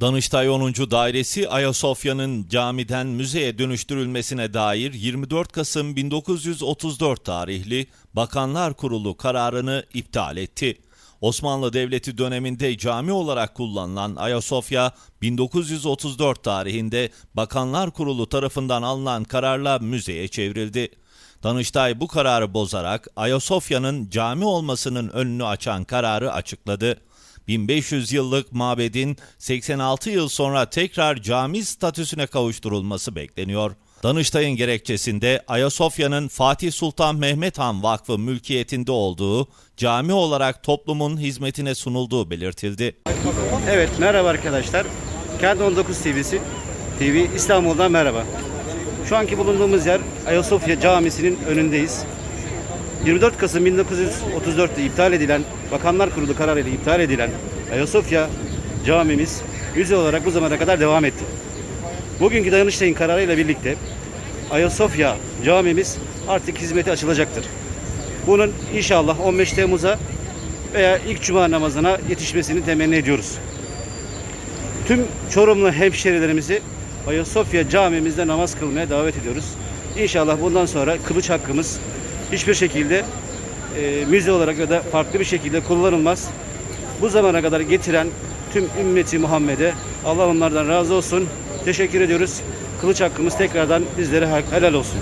Danıştay 10. Dairesi Ayasofya'nın camiden müzeye dönüştürülmesine dair 24 Kasım 1934 tarihli Bakanlar Kurulu kararını iptal etti. Osmanlı Devleti döneminde cami olarak kullanılan Ayasofya 1934 tarihinde Bakanlar Kurulu tarafından alınan kararla müzeye çevrildi. Danıştay bu kararı bozarak Ayasofya'nın cami olmasının önünü açan kararı açıkladı. 1500 yıllık mabedin 86 yıl sonra tekrar cami statüsüne kavuşturulması bekleniyor. Danıştay'ın gerekçesinde Ayasofya'nın Fatih Sultan Mehmet Han Vakfı mülkiyetinde olduğu, cami olarak toplumun hizmetine sunulduğu belirtildi. Evet merhaba arkadaşlar. Kent 19 TV'si TV İstanbul'dan merhaba. Şu anki bulunduğumuz yer Ayasofya Camisi'nin önündeyiz. 24 Kasım 1934'te iptal edilen, Bakanlar Kurulu kararıyla iptal edilen Ayasofya camimiz müze olarak bu zamana kadar devam etti. Bugünkü Danıştay'ın kararıyla birlikte Ayasofya camimiz artık hizmete açılacaktır. Bunun inşallah 15 Temmuz'a veya ilk cuma namazına yetişmesini temenni ediyoruz. Tüm Çorumlu hemşerilerimizi Ayasofya camimizde namaz kılmaya davet ediyoruz. İnşallah bundan sonra kılıç hakkımız hiçbir şekilde e, müze olarak ya da farklı bir şekilde kullanılmaz. Bu zamana kadar getiren tüm ümmeti Muhammed'e Allah onlardan razı olsun. Teşekkür ediyoruz. Kılıç hakkımız tekrardan bizlere helal olsun.